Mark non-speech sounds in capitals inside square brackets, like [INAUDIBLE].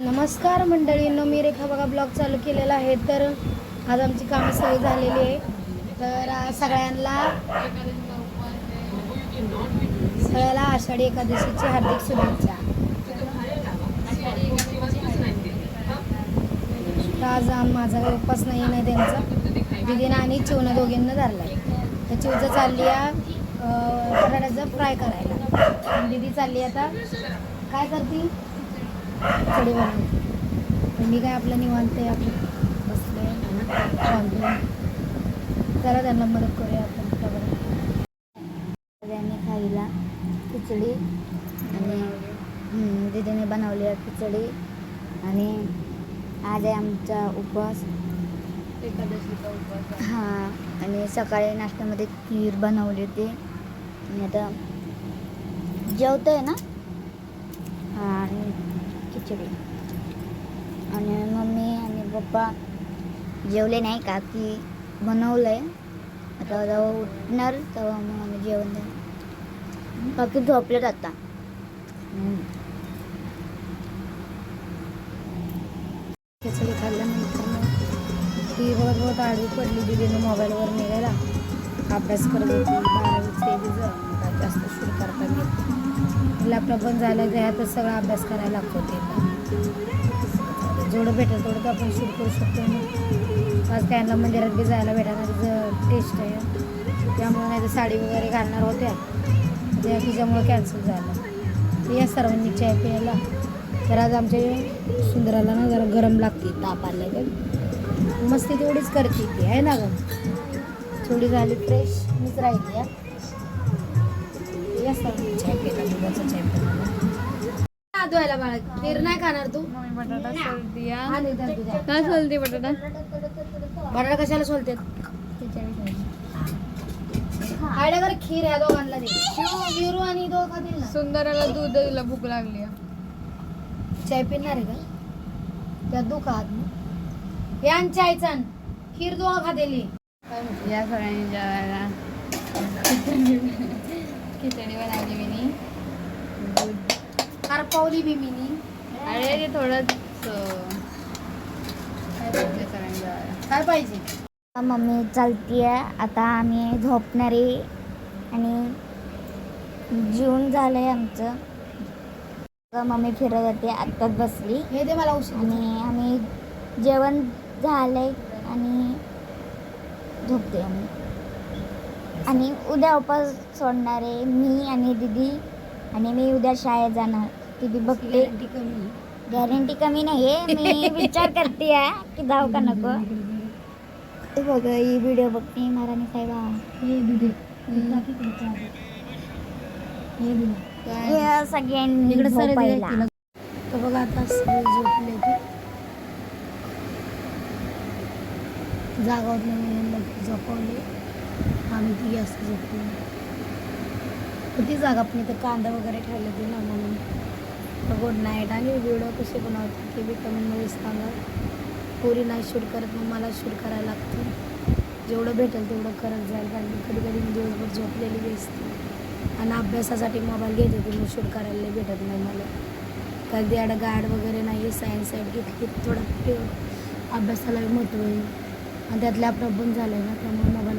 नमस्कार मंडळींनो मी रेखा बघा ब्लॉग चालू केलेला आहे. तर आज आमची कामं सगळी झालेली आहे. तर सगळ्यांना सगळ्याला आषाढी एकादशीची हार्दिक शुभेच्छा. आज आम- माझा काही उपास नाही नाही त्यांचा. दिदीनं आणि चिवनं दोघींना धरलाय. तर चिवचं चालली आहे बटाट्याचं फ्राय करायला. दिदी चालली आता. काय करते? खिचडी मी काय आपलं निवांत आहे? आपलं बसले शांत चला त्यांना मदत करूया आपण सगळं सगळ्यांनी खायला खिचडी आणि दीदीने बनवली आहे खिचडी आणि आज आहे आमचा उपवास. एकादशीचा उपवास हां आणि सकाळी नाश्त्यामध्ये खीर बनवली होती. आणि आता जेवतोय ना? हां आणि खिचडी. आणि मम्मी आणि पप्पा जेवले नाही का? की बनवलं आहे आता जेव्हा उठणार तेव्हा मग आम्ही जेवण द्या बाकी झोपलेत आता. खिचडी खाल्ल्यानंतर मग ती बरोबर आडवी पडली दिदीनं मोबाईलवर निघायला. अभ्यास करत होती बारावीचे जास्त शूट करता येत. लॅपटॉप पण झालं त्यातच सगळा अभ्यास करायला लागतो ते जेवढं भेटेल तेवढं तर आपण शूट करू शकतो ना. आज त्यांना मंदिरात बी जायला भेटणार टेस्ट आहे. त्यामुळे नाही तर साडी वगैरे घालणार होत्या. त्या तिच्यामुळं कॅन्सल झालं. तर या सर्वांनी चाय प्यायला. तर आज आमच्या सुंदराला ना जरा गरम लागते ताप आल्या तर. मस्ती तेवढीच करते ती आहे ना गं? थोडी झाली फ्रेश मीच राहिली या चाय दुधाचा चाय धुवायला बाळा खीर नाही खाणार तू बटाटा सोलती काय सोलते बटाटा बटाटा कशाला सोलते आयडिया खीर ह्या दोघांना दे विरू आणि दोघ सुंदराला दूध दिला. भूक लागली चाय पिणार आहे का त्या दुखात यान चाय चान खीर दोघा खातेली या सगळ्यांनी जेवायला खिचडी बनवली मी कार पावली बी मी. अरे ते जेवायला काय पाहिजे मम्मी चालतीये. आता आम्ही झोपणार आहे आणि जेवण झालंय आमचं. आता मम्मी फिरत जाते आत्ताच बसली. हे दे मला औषध आणि आम्ही जेवण झालंय आणि झोपते आम्ही. आणि उद्या उपास सोडणार आहे. मी आणि दिदी आणि मी उद्या शाळेत जाणार. ती बी बघते. गॅरंटी कमी नाही आहे मी [LAUGHS] विचार करते की जाऊ का नको. हे बघ ही व्हिडिओ बघते महाराणी साहेबा. सगळ्यांनी बघा आता झोपले ते जागा होत नाही म्हणून मग झोपवले. आणि ती जास्त झोपले. होती जागा पण इथं कांदा वगैरे ठेवले ते ना म्हणून. Good night. आणि व्हिडिओ कसे बनवते ते बी कमेंटमध्ये सांगा. पोरी नाही शूट करत मग मला शूट करायला लागतं. जेवढं भेटेल तेवढं करत जाईल. कारण कधी कधी मी दिवसभर झोपलेली असते. आणि अभ्यासासाठी मोबाईल घेत होते मग शूट करायला भेटत नाही मला. कधी आड गाड वगैरे नाही आहे सायन्स साईड घेतली की थोडं अभ्यासाला महत्त्व आहे. आणि त्यातलं लॅपटॉप पण झालं आहे ना त्यामुळे मोबाईल